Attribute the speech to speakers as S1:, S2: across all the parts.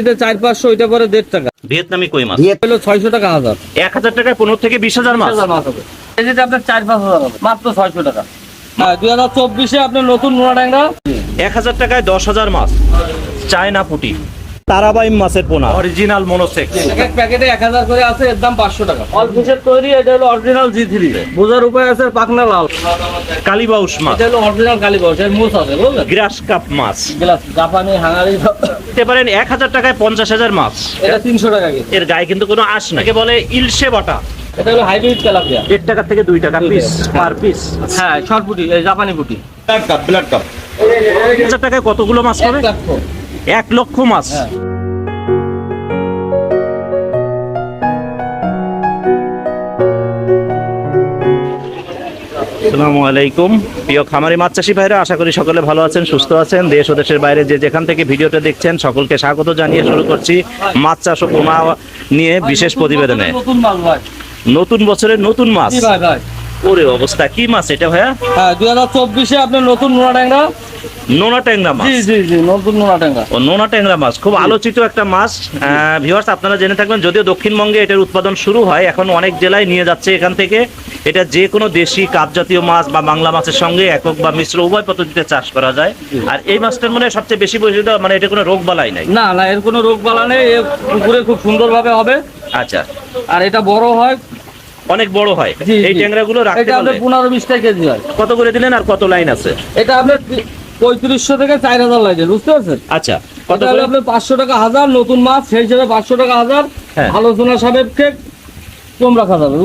S1: এটা চার পাঁচশো ওইটা পরে দেড় টাকা।
S2: ভিয়েতনামি কই মাছ?
S1: হলো ছয়শো টাকা হাজার।
S2: এক হাজার টাকায় পনেরো থেকে বিশ হাজার মাছ?
S1: মাছ হবে। এই যেটা আপনার চার পাঁচ হাজার হবে মাত্র ছয়শো টাকা। হ্যাঁ দুই হাজার চব্বিশে আপনার নতুন ট্যাংরা।
S2: এক হাজার টাকায় দশ হাজার মাছ। চায়না পুটি। তারাবাইম মাছের পোনা। অরিজিনাল মনোসেক্স
S1: এক এক প্যাকেটে এক হাজার করে আছে এর দাম পাঁচশো টাকা। অল ফিশের তৈরি এটা হলো অরিজিনাল জি থ্রি বোঝার উপায় আছে পাকনা লাল।
S2: কালিবাউস মাছ।
S1: এটা হলো অরিজিনাল কালী বাউস এর মোষ আছে বুঝলেন?
S2: গ্রাস কাপ মাছ।
S1: গ্লাস জাপানি হাঙ্গারি।
S2: দিতে পারেন এক হাজার টাকায় পঞ্চাশ হাজার মাছ।
S1: এটা তিনশো টাকা কেজি।
S2: এর গায়ে কিন্তু কোনো আঁশ নাই। একে বলে ইলশে বাটা।
S1: এটা হলো হাইব্রিড তেলাপিয়া।
S2: দেড় টাকা থেকে দুই টাকা পিস পার পিস
S1: হ্যাঁ শর্ট পুটি এই জাপানি পুটি।
S2: ব্লাড কাপ ব্লাড কাপ হাজার টাকায় কতগুলো মাছ পাবে?
S1: এক লক্ষ।
S2: মাছ।
S1: হ্যাঁ।
S2: আসসালামু আলাইকুম। প্রিয় খামারি মাছ চাষি ভাইরা আশা করি সকলে ভালো আছেন সুস্থ আছেন। দেশ ও দেশের বাইরে যে যেখান থেকে ভিডিওটা দেখছেন সকলকে স্বাগত জানিয়ে শুরু করছি মাছ চাষ ও পোনা নিয়ে বিশেষ প্রতিবেদনে।
S1: নতুন
S2: বছরের নতুন মাছ। ওরে অবস্থা কি মাছ এটা ভাইয়া?
S1: হ্যাঁ দুই হাজার চব্বিশে আপনার নতুন নোনা ট্যাংরা।
S2: নোনা ট্যাংরা মাছ?
S1: জি জি জি নতুন নোনা ট্যাংরা।
S2: ও নোনা ট্যাংরা মাছ খুব আলোচিত একটা মাছ। ভিউয়ার্স আপনারা জেনে থাকবেন যদিও দক্ষিণবঙ্গে এটার উৎপাদন শুরু হয় এখন অনেক জেলায় নিয়ে যাচ্ছে এখান থেকে। এটা যে কোনো দেশি কাপ জাতীয় মাছ বা বাংলা মাছের সঙ্গে একক বা মিশ্র উভয় পদ্ধতিতে চাষ করা যায়। আর এই মাছটার মনে সবচেয়ে বেশি বৈশিষ্ট্য মানে এটা কোনো রোগ বালাই নাই।
S1: না না এর কোনো রোগ বালা নেই পুকুরে খুব সুন্দরভাবে হবে।
S2: আচ্ছা।
S1: আর এটা বড় হয়
S2: অনেক বড় হয়। এই
S1: জি।
S2: ট্যাংরাগুলো রাখতে পারলে
S1: পনেরো বিশটা কেজি হয়।
S2: কত করে দিলেন আর কত লাইন আছে?
S1: এটা আপনার পঁয়ত্রিশশো থেকে চার হাজার লাগে বুঝতে পারছেন?
S2: আচ্ছা কত
S1: হলো আপনার পাঁচশো টাকা হাজার নতুন মাছ সেই হিসেবে পাঁচশো টাকা হাজার
S2: হ্যাঁ।
S1: আলোচনা সাপেক্ষে কম রাখা যাবে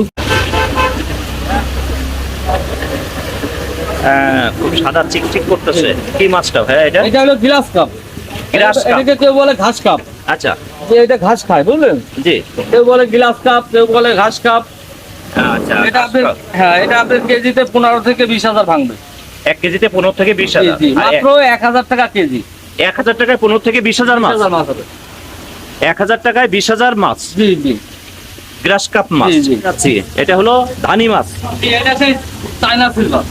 S2: খুব সাদা চিকচিক করতেছে। কি মাছটা ভাই এটা?
S1: এটা হলো গ্লাস কাপ।
S2: Glass cup.
S1: এটাকে কেউ বলে ঘাস কাপ।
S2: আচ্ছা।
S1: যে এটা ঘাস খায় বুঝলেন?
S2: জি।
S1: কেউ বলে গ্লাস কাপ কেউ বলে ঘাস কাপ।
S2: আচ্ছা
S1: এটা আপনার হ্যাঁ এটা আপনার কেজিতে পনেরো থেকে বিশ হাজার ভাঙবে।
S2: এক কেজিতে পনেরো থেকে বিশ হাজার?
S1: মাত্র এক হাজার টাকা কেজি।
S2: এক হাজার টাকায় পনেরো থেকে বিশ হাজার মাছ?
S1: মাছ হবে।
S2: এক হাজার টাকায় বিশ হাজার মাছ?
S1: জি জি।
S2: গ্রাস কাপ মাছ।
S1: জি।
S2: আচ্ছা এটা হলো ধানি মাছ।
S1: এটা সেই চায়না সিলভার।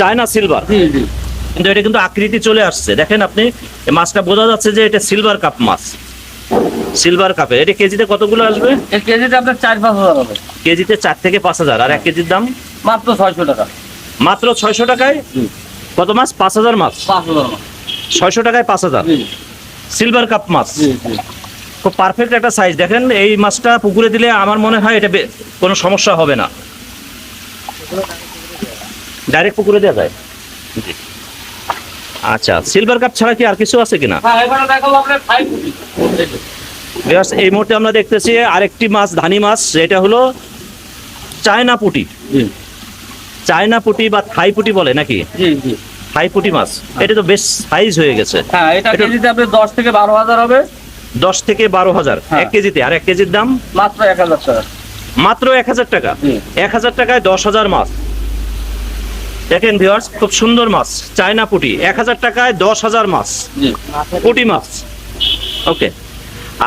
S2: China silver?
S1: জি জি।
S2: কিন্তু এটা কিন্তু আকৃতি চলে আসছে। দেখেন আপনি মাছটা বোঝা যাচ্ছে যে এটা সিলভার কাপ মাছ। সিলভার কাপে এটা কেজিতে কতগুলো আসবে?
S1: কেজিতে আপনার চার পাঁচ হাজার হবে।
S2: কেজিতে চার থেকে পাঁচ হাজার। আর এক কেজির দাম?
S1: মাত্র ছয়শো টাকা।
S2: মাত্র ছয়শো টাকায়। কত মাছ? পাঁচ হাজার মাছ?
S1: পাঁচ হাজার মাছ।
S2: ছয়শো টাকায় পাঁচ হাজার।
S1: জি।
S2: সিলভার কাপ মাছ?
S1: জি জি।
S2: খুব পারফেক্ট একটা সাইজ দেখেন এই মাছটা পুকুরে দিলে আমার মনে হয় এটা কোনো সমস্যা হবে না। ডাইরেক্ট পুকুরে দেওয়া যায়? জি। আচ্ছা সিলভার কাপ ছাড়া কি আর কিছু আছে কিনা? এই মুহূর্তে আমরা দেখতেছি আরেকটি মাছ ধানি মাছ এটা হলো চায়না পুটি। চায়না পুটি বা থাই পুটি বলে নাকি? থাই পুটি মাছ। এটা তো বেশ সাইজ হয়ে গেছে।
S1: হ্যাঁ এটা কেজিতে দশ থেকে বারো হাজার হবে।
S2: দশ থেকে বারো হাজার
S1: হ্যাঁ।
S2: এক কেজিতে। আর এক কেজির দাম?
S1: মাত্র এক হাজার টাকা।
S2: মাত্র এক হাজার টাকা। এক হাজার টাকায় দশ হাজার মাছ। দেখেন ভিউয়ার্স খুব সুন্দর মাছ চায়না পুটি। এক হাজার টাকায় দশ হাজার মাছ। পুটি মাছ। ওকে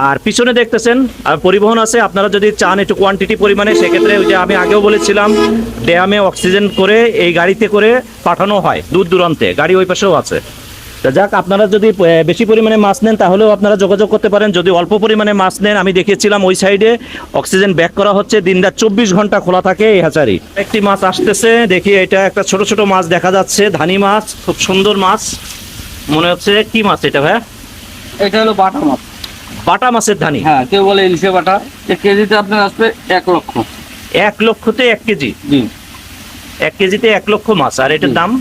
S2: আর পিছনে দেখতেছেন পরিবহন আছে, আপনারা যদি চান একটু কোয়ান্টিটি পরিমাণে, সেক্ষেত্রে ওই যে আমি আগেও বলেছিলাম, ড্যামে অক্সিজেন করে এই গাড়িতে করে পাঠানো হয়, দূর দূরান্তে, গাড়ি ওই পাশেও আছে। তা যাক, আপনারা যদি বেশি পরিমাণে মাছ নেন, তাহলেও আপনারা যোগাযোগ করতে পারেন, যদি অল্প পরিমাণে মাছ নেন, আমি দেখিয়েছিলাম ওই সাইডে অক্সিজেন ব্যাক করা হচ্ছে, দিনরাত চব্বিশ ঘণ্টা খোলা থাকে এই হ্যাচারি একটি মাছ আসতেছে, দেখি এটা একটা ছোট ছোট মাছ দেখা যাচ্ছে, ধানি মাছ, খুব সুন্দর মাছ। মনে হচ্ছে কি মাছ এটা ভাইয়া?
S1: এটা হলো বাটা মাছ।
S2: বাটা মাছের ধানি?
S1: হ্যাঁ কেউ বলে ইলিশে বাটা এই কেজিতে আপনার আসবে এক লক্ষ।
S2: এক লক্ষতে এক কেজি?
S1: জি।
S2: এক কেজিতে এক লক্ষ মাছ আর এটার দাম?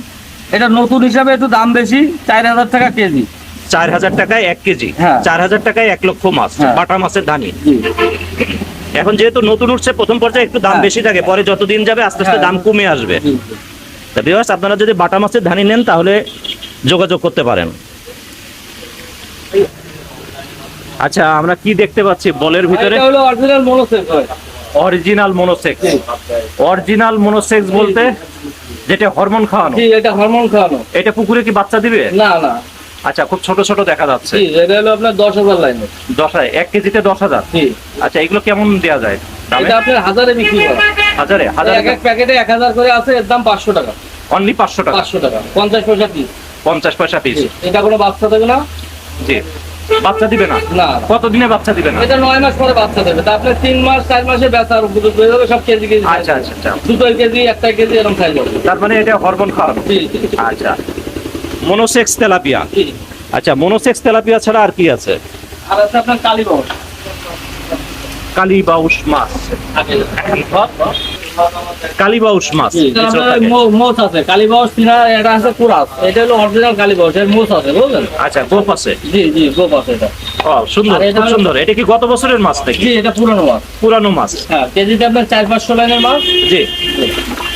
S1: এটা নতুন হিসাবে একটু দাম বেশি চার হাজার টাকা কেজি।
S2: চার হাজার টাকায় এক কেজি?
S1: হ্যাঁ।
S2: চার হাজার টাকায় এক লক্ষ মাছ
S1: হ্যাঁ।
S2: বাটা মাছের ধানি? এখন যেহেতু নতুন উঠছে প্রথম পর্যায়ে একটু দাম
S1: হ্যাঁ।
S2: বেশি থাকে পরে যতদিন যাবে আস্তে আস্তে। দাম কমে আসবে। তা বিভাস আপনারা যদি বাটা মাছের ধানি নেন তাহলে যোগাযোগ করতে পারেন। আচ্ছা আমরা কি দেখতে পাচ্ছি বলের ভিতরে?
S1: হলো অরিজিনাল মনোসেক হয়।
S2: অরিজিনাল মনোসেক্স অরিজিনাল মনোসেক্স বলতে যেটা হরমোন খাওয়ানো।
S1: এটা হরমোন খাওয়ানো।
S2: এটা পুকুরে কি বাচ্চা দিবে?
S1: না না।
S2: আচ্ছা খুব ছোট ছোট দেখা যাচ্ছে।
S1: এটা হলো আপনার দশ হাজার লাইনে।
S2: দশ হাজার এক কেজিতে দশ হাজার? আচ্ছা এগুলো কেমন দেওয়া যায়?
S1: এটা আপনার হাজারে বিক্রি করা
S2: হাজারে হাজারে
S1: এক এক প্যাকেটে এক হাজার করে আছে এর দাম পাঁচশো টাকা।
S2: অনলি পাঁচশো টাকা?
S1: পাঁচশো টাকা পঞ্চাশ পয়সা পিস।
S2: পঞ্চাশ পয়সা পিস।
S1: এটা কোনো বাচ্চা দেবে না।
S2: জি। বাচ্চা দিবে না?
S1: না। না।
S2: কতদিনে বাচ্চা দিবে না?
S1: এটা নয় মাস পরে বাচ্চা দেবে। তা আপনার তিন মাস চার মাসে বেচার উপযুক্ত হয়ে যাবে সব কেজি কেজি
S2: আচ্ছা আচ্ছা আচ্ছা।
S1: দুটোই কেজি একটা কেজি এরকম খাই যাবে
S2: তার মানে এটা হরমোন খাওয়ানো আচ্ছা। Monosex tilapia. আচ্ছা মনোসেক্স তেলাপিয়া ছাড়া আর কি আছে?
S1: আর আছে আপনার কালীবাউস।
S2: কালীবাউস মাছ। কালীবাউস মাছ।
S1: মোচ আছে। কালীবাউস এটা আছে কুরাস। এটা হলো অরিজিনাল কালীবাউস এর মোচ আছে বুঝলেন?
S2: আচ্ছা গোপ আছে।
S1: জি জি গোপ আছে এটা।
S2: ও সুন্দর খুব সুন্দর। এটা কি গত বছরের মাছ নাকি?
S1: জি এটা পুরনো মাছ।
S2: পুরানো মাছ।
S1: হ্যাঁ কেজিতে আপনার চার পাঁচশো লাইনের মাছ।
S2: জি।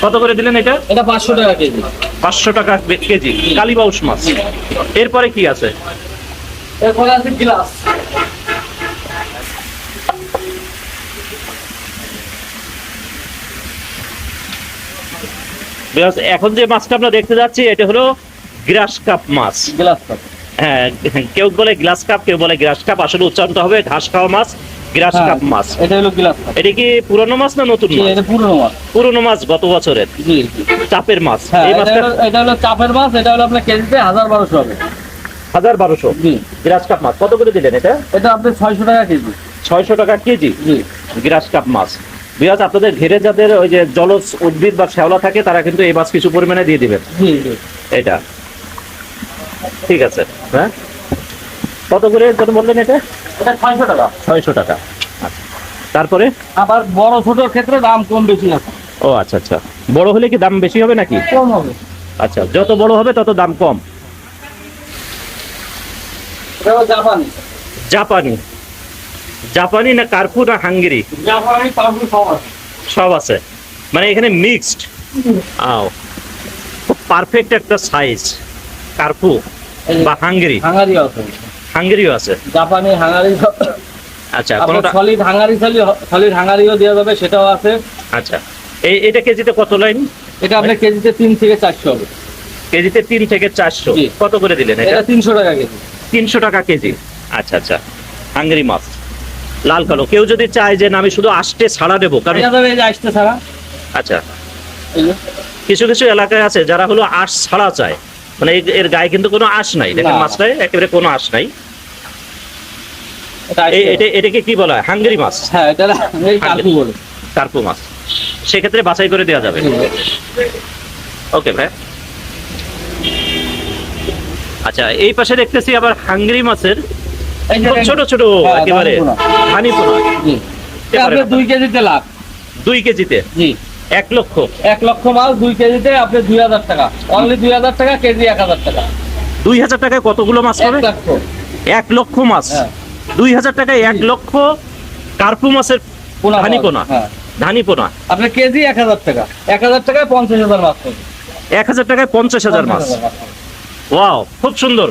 S2: কত করে দিলেন এটা?
S1: এটা পাঁচশো টাকা কেজি।
S2: পাঁচশো টাকা কেজি। কালীবাউস মাছ। এরপরে কি আছে?
S1: এরপরে আছে গ্লাস।
S2: এখন যে মাছটা আমরা দেখতে যাচ্ছি এটা হলো গ্রাস কাপ মাছ।
S1: Glass carp.
S2: হ্যাঁ কেউ বলে গ্লাস কাপ কেউ বলে গ্রাস কাপ। আসলে উচ্চারণটা হবে ঘাস খাওয়া মাছ গ্রাস কাপ মাছ।
S1: এটা হলো গ্লাস কাপ।
S2: এটা কি পুরনো মাছ না নতুন মাছ?
S1: এটা পুরনো মাছ।
S2: পুরনো মাছ গত বছরের।
S1: জি।
S2: চাপের মাছ।
S1: হ্যাঁ
S2: এই মাছটা
S1: এটা হলো চাপের মাছ এটা হলো আপনার কেজিতে হাজার বারোশো হবে।
S2: হাজার বারোশো? গ্রাস কাপ মাছ। কত করে দিলেন এটা?
S1: এটা আপনার ছয়শো টাকা কেজি।
S2: ছয়শো টাকা কেজি। গ্রাস কাপ মাছ। আপনাদের ঘেরে যাদের ওই যে জলজ উদ্ভিদ বা শ্যাওলা থাকে তারা কিন্তু এই মাছ কিছু পরিমাণে দিয়ে দিবেন। এটা। ঠিক আছে হ্যাঁ? কত করে কত বললেন এটা?
S1: এটা ছয়শো টাকা।
S2: ছয়শো টাকা। তারপরে?
S1: আবার বড় ছোটোর ক্ষেত্রে দাম কম বেশি আছে।
S2: ও আচ্ছা আচ্ছা। বড় হলে কি দাম বেশি হবে নাকি?
S1: কম হবে।
S2: আচ্ছা যত বড় হবে তত দাম কম।
S1: জাপানি।
S2: জাপানি। জাপানি না কার্পু না হাঙ্গেরি?
S1: জাপানি সব আছে।
S2: সব আছে। মানে এখানে মিক্সড। আও। পারফেক্ট একটা সাইজ। কার্পু বা হাঙ্গেরি।
S1: হাঙ্গারি আছে।
S2: হাঙ্গেরিও আছে?
S1: জাপানি হাঙ্গারি
S2: আচ্ছা কোনোটা
S1: সলিড হাঙ্গারি সলিড হাঙ্গারিও দেওয়া যাবে সেটাও আছে।
S2: আচ্ছা। এই এটা কেজিতে কত লাইন?
S1: এটা আপনার কেজিতে তিন থেকে চারশো হবে।
S2: কেজিতে তিন থেকে চারশো। কত করে দিলেন এটা
S1: তিনশো টাকা কেজি।
S2: তিনশো টাকা কেজি। আচ্ছা আচ্ছা। হাঙ্গেরি মাছ। লাল কালো। কেউ যদি চায় যে না আমি শুধু আষ্টে ছাড়া দেবো কারণ
S1: ছাড়া।
S2: আচ্ছা। কিছু কিছু এলাকায় আছে যারা হলো আঁশ ছাড়া চায়। মানে এর- গায়ে কিন্তু কোনো আঁশ নাই দেখেন মাছটায় একেবারে কোনো আঁশ নাই। এটাকে কি বলা হয়? হাঙ্গেরি মাছ।
S1: হ্যাঁ এটা
S2: কার্পু মাছ। সেক্ষেত্রে বাছাই করে দেওয়া যাবে। ওকে ভাই। আচ্ছা এই পাশে দেখতেছি আবার হাঙ্গেরি মাছের ছোট ছোট
S1: হ্যাঁ,
S2: একেবারে
S1: এটা আপনার দুই কেজিতে লাভ।
S2: দুই কেজিতে?
S1: জি।
S2: এক লক্ষ?
S1: এক লক্ষ মাল দুই কেজিতে আপনি দুই হাজার টাকা। অনলি দুই হাজার টাকা কেজি এক হাজার টাকা।
S2: দুই হাজার টাকায় কতগুলো মাছ পাবে? এক লক্ষ মাছ।
S1: হ্যাঁ।
S2: দুই হাজার টাকায় এক লক্ষ কার্পু মাছের
S1: পোনা মাছ।
S2: ধানিপোনা
S1: হ্যাঁ। আপনার কেজি এক হাজার টাকা। এক হাজার টাকায় পঞ্চাশ হাজার মাছ
S2: এক হাজার টাকায় পঞ্চাশ হাজার মাছ। ওয়াও খুব সুন্দর।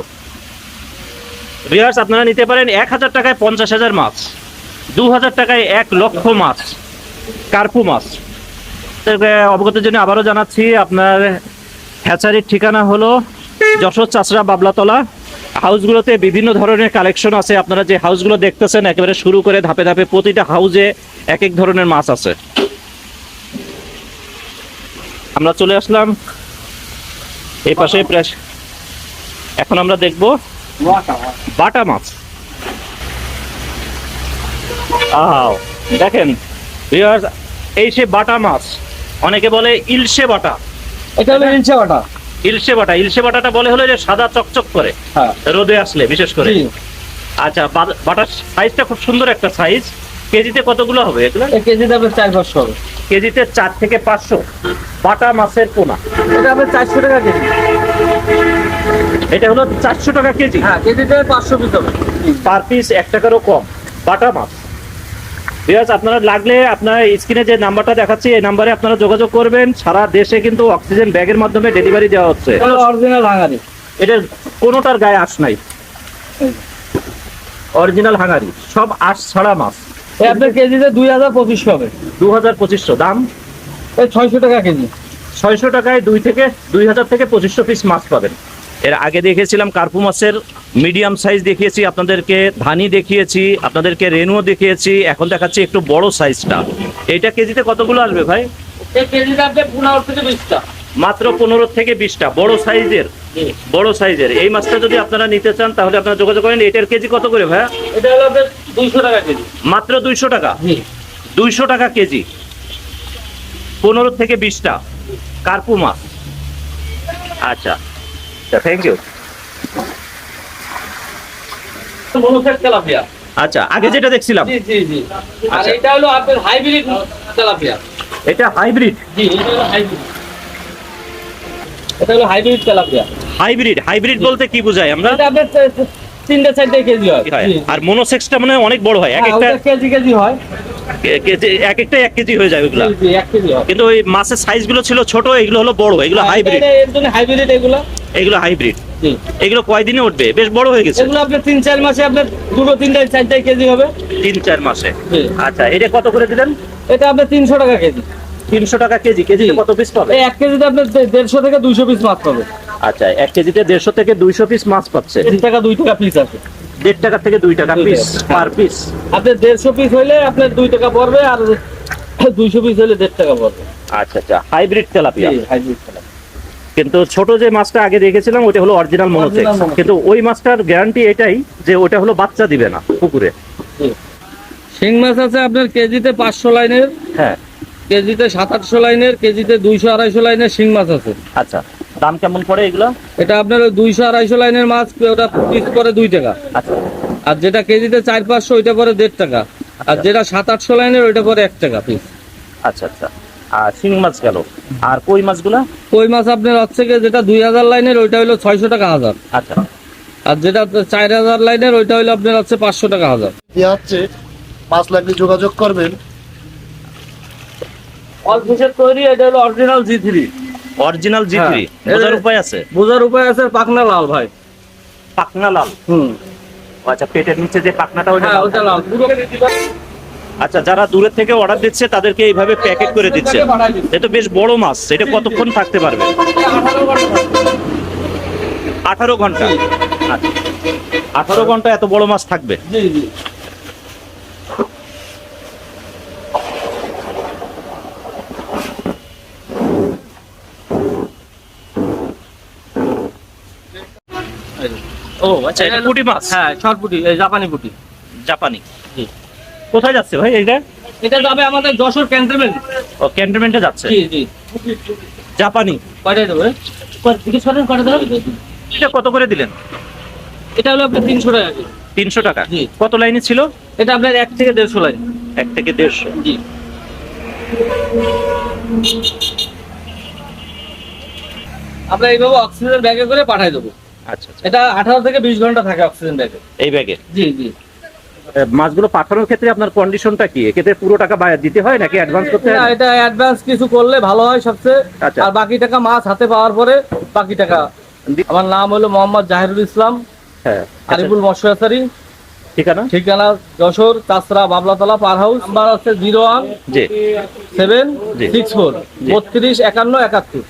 S2: ভিউয়ার্স আপনারা নিতে পারেন এক হাজার টাকায় পঞ্চাশ হাজার মাছ দু হাজার টাকায় এক লক্ষ মাছ, কার্পু মাছ। অবগতের জন্য আবারও জানাচ্ছি, আপনার হ্যাচারির ঠিকানা হলো যশোর চাষরা বাবলাতলা। হাউসগুলোতে বিভিন্ন ধরনের কালেকশন আছে। আপনারা যে হাউসগুলো দেখতেছেন, একেবারে শুরু করে ধাপে ধাপে প্রতিটা হাউসে এক এক ধরনের মাছ আছে। আমরা চলে আসলাম। এই পাশে এখন আমরা দেখব। বাটা মাছ। আহ দেখেন এই সে বাটা মাছ। অনেকে বলে ইলশে বাটা।
S1: এটা হলো ইলশে বাটা।
S2: ইলশে বাটা। ইলশে বাটাটা বলে হলো যে সাদা চকচক করে
S1: হ্যাঁ।
S2: রোদে আসলে বিশেষ করে। আচ্ছা বাটার সাইজটা খুব সুন্দর একটা সাইজ। কেজিতে কতগুলো হবে এগুলো?
S1: কেজিতে আপনার চার পাঁচশো হবে।
S2: কেজিতে চার থেকে পাঁচশো। বাটা মাছের পোনা।
S1: এটা আপনার চারশো টাকা কেজি।
S2: এটা হলো চারশো টাকা কেজি।
S1: হ্যাঁ কেজিতে পাঁচশো পিস হবে।
S2: পার পিস এক টাকারও কম। বাটা মাছ। বিরাজ আপনারা লাগলে আপনার স্ক্রিনে যে নাম্বারটা দেখাচ্ছি এই নাম্বারে আপনারা যোগাযোগ করবেন। সারা দেশে কিন্তু অক্সিজেন ব্যাগের মাধ্যমে ডেলিভারি দেওয়া হচ্ছে।
S1: Original Hungary.
S2: এটার কোনোটার গায়ে আঁশ নাই। Original Hungary. সব আঁশ ছাড়া মাছ।
S1: আপনার কেজিতে দুই হাজার পঁচিশশো হবে।
S2: দু হাজার পঁচিশশো। দাম?
S1: এই ছয়শো টাকা কেজি।
S2: ছয়শো টাকায় দুই থেকে দুই হাজার থেকে পঁচিশশো পিস মাছ পাবেন। এর আগে দেখিয়েছিলাম কার্পু মাছের মিডিয়াম সাইজ দেখিয়েছি আপনাদেরকে ধানি দেখিয়েছি আপনাদেরকে রেনুও দেখিয়েছি এখন দেখাচ্ছি একটু বড় সাইজটা। এইটা কেজিতে কতগুলো আসবে ভাই? মাত্র পনেরো থেকে বিশটা বড় সাইজের? বড় সাইজের। এই মাছটা যদি আপনারা নিতে চান তাহলে আপনারা যোগাযোগ করেন। এটার কেজি কত করে ভাইয়া?
S1: এটা হলো দুইশো টাকা কেজি।
S2: মাত্র দুইশো টাকা? দুইশো টাকা কেজি। পনেরো থেকে বিশটা। কার্পু মাছ। আচ্ছা। থ্যাংক ইউ আচ্ছা আগে যেটা দেখছিলাম।
S1: জি জি জি। আর
S2: আচ্ছা।
S1: এটা হলো আপনার হাইব্রিড তেলাপিয়া।
S2: এটা হাইব্রিড
S1: জি এটা হলো হাইব্রিড এটা হলো হাইব্রিড তেলাপিয়া।
S2: হাইব্রিড হাইব্রিড বলতে কি বোঝায় আমরা?
S1: এটা আপনার তিনটে চারটে কেজি হয়।
S2: আর মনোসেক্সটা মানে অনেক বড় হয়। এক
S1: হ্যাঁ,
S2: একটা
S1: কেজি কেজি হয়।
S2: এক একটা এক কেজি হয়ে যায় ওইগুলা।
S1: কেজি হয়।
S2: কিন্তু ওই মাছের সাইজগুলো ছিল ছোট এগুলো হলো বড় এগুলো হাইব্রিড
S1: হাইব্রিড এগুলো।
S2: এগুলো হাইব্রিড এগুলো কয়দিনে উঠবে? বেশ বড় হয়ে গেছে।
S1: এগুলো আপনার তিন চার মাসে আপনার দুটো তিনটে চারটে কেজি হবে।
S2: তিন চার মাসে। আচ্ছা এটা কত করে দিলেন?
S1: এটা আপনার তিনশো টাকা কেজি।
S2: তিনশো টাকা কেজি। কেজিতে কত পিস পাবে?
S1: এক কেজিতে আপনার দেড়শো থেকে দুইশো পিস মাছ পাবে।
S2: আচ্ছা এক কেজিতে দেড়শো থেকে দুইশো পিস মাছ পাচ্ছে।
S1: তিন টাকা দুই টাকা পিস আছে।
S2: দেড় টাকা থেকে দুই টাকা পিস পার পিস
S1: আপনার দেড়শো পিস হইলে আপনার দুই টাকা পড়বে আর দুইশো পিস হলে দেড় টাকা পড়বে।
S2: আচ্ছা আচ্ছা। Hybrid tilapia. কিন্তু ছোট যে মাছটা আগে দেখেছিলাম ওটা হলো অরিজিনাল
S1: Original
S2: কিন্তু ওই মাছটার গ্যারান্টি এটাই যে ওটা হলো বাচ্চা দিবে না পুকুরে।
S1: শিং মাছ আছে আপনার কেজিতে পাঁচশো লাইনের
S2: হ্যাঁ।
S1: কেজিতে সাত আটশো লাইনের কেজিতে দুইশো আড়াইশো লাইনের শিং মাছ আছে।
S2: আচ্ছা। দাম কেমন পড়ে এগুলো?
S1: এটা আপনার ওই দুইশো আড়াইশো লাইনের মাছ ওটা পিস করে দুই টাকা।
S2: আচ্ছা।
S1: আর যেটা কেজিতে চার পাঁচশো ওইটা পরে দেড় টাকা। আর যেটা সাত আটশো লাইনের ওইটা পরে এক টাকা পিস
S2: আচ্ছা আচ্ছা। আর শিং মাছ গেল। আর কই মাছগুলা?
S1: কই মাছ আপনার হচ্ছে গিয়ে যেটা দুই হাজার লাইনের ওইটা হলো ছয়শো টাকা হাজার।
S2: আচ্ছা।
S1: আর যেটা চার হাজার লাইনের ওইটা হলো আপনার হচ্ছে পাঁচশো টাকা হাজার।
S3: হচ্ছে মাছ লাগলে যোগাযোগ করবেন।
S1: অল ফিশের তৈরি এটা হলো original G three
S2: original G three
S1: হ্যাঁ।
S2: বোঝার উপায় আছে?
S1: বোঝার উপায় আছে পাকনা লাল ভাই।
S2: পাকনা লাল?
S1: হুম।
S2: আচ্ছা পেটের নিচে যে পাকনাটা ওইটা
S1: হ্যাঁ
S2: লাল।
S1: ওটা লাল। পুরো
S2: আচ্ছা যারা দূরের থেকে অর্ডার দিচ্ছে তাদেরকে এইভাবে প্যাকেট করে দিচ্ছে।
S1: পাঠাই দিচ্ছে।
S2: এটা বেশ বড় মাছ এটা কতক্ষণ থাকতে পারবে? আঠারো ঘণ্টা। আচ্ছা। আঠারো ঘণ্টা এত বড় মাছ থাকবে? ও আচ্ছা এটা পুঁটি মাছ?
S1: হ্যাঁ শর্ট পুটি এই জাপানি পুটি।
S2: জাপানি।
S1: জি।
S2: কোথায় যাচ্ছে ভাই এটা
S1: এটা যাবে আমাদের যশোর ক্যান্টনমেন্ট।
S2: ও ক্যান্টনমেন্টে যাচ্ছে?
S1: জি জি।
S2: জাপানি?
S1: কয়টায় দেবো কয়টা দেবো
S2: এটা কত করে দিলেন?
S1: এটা হলো আপনার তিনশো টাকা।
S2: তিনশো টাকা।
S1: জি।
S2: কত লাইনে ছিল?
S1: এটা আপনার এক থেকে দেড়শো লাইন।
S2: এক থেকে দেড়শো।
S1: জি। আমরা এইভাবে অক্সিজেন ব্যাগে করে পাঠাই দেবো।
S2: আচ্ছা আচ্ছা।
S1: এটা আঠারো থেকে বিশ ঘণ্টা থাকে অক্সিজেন ব্যাগে
S2: এই ব্যাগে
S1: জি জি।
S2: মাছগুলো পাঠানোর ক্ষেত্রে আপনার কন্ডিশনটা কি? এক্ষেত্রে পুরো টাকা দিতে হয় নাকি অ্যাডভান্স করতে হয়?
S1: এটা অ্যাডভান্স কিছু করলে ভালো হয় সবচেয়ে।
S2: আচ্ছা।
S1: আর বাকি টাকা মাছ হাতে পাওয়ার পরে বাকি টাকা। আমার নাম হলো মোহাম্মদ জাহিরুল ইসলাম
S2: হ্যাঁ
S1: আরিফুল মশারি
S2: ঠিকানা?
S1: ঠিকানা যশোর চাষরা বাবলাতলা পার হাউস। নাম্বার হচ্ছে zero one seven. Six four. বত্রিশ একান্ন একাত্তর।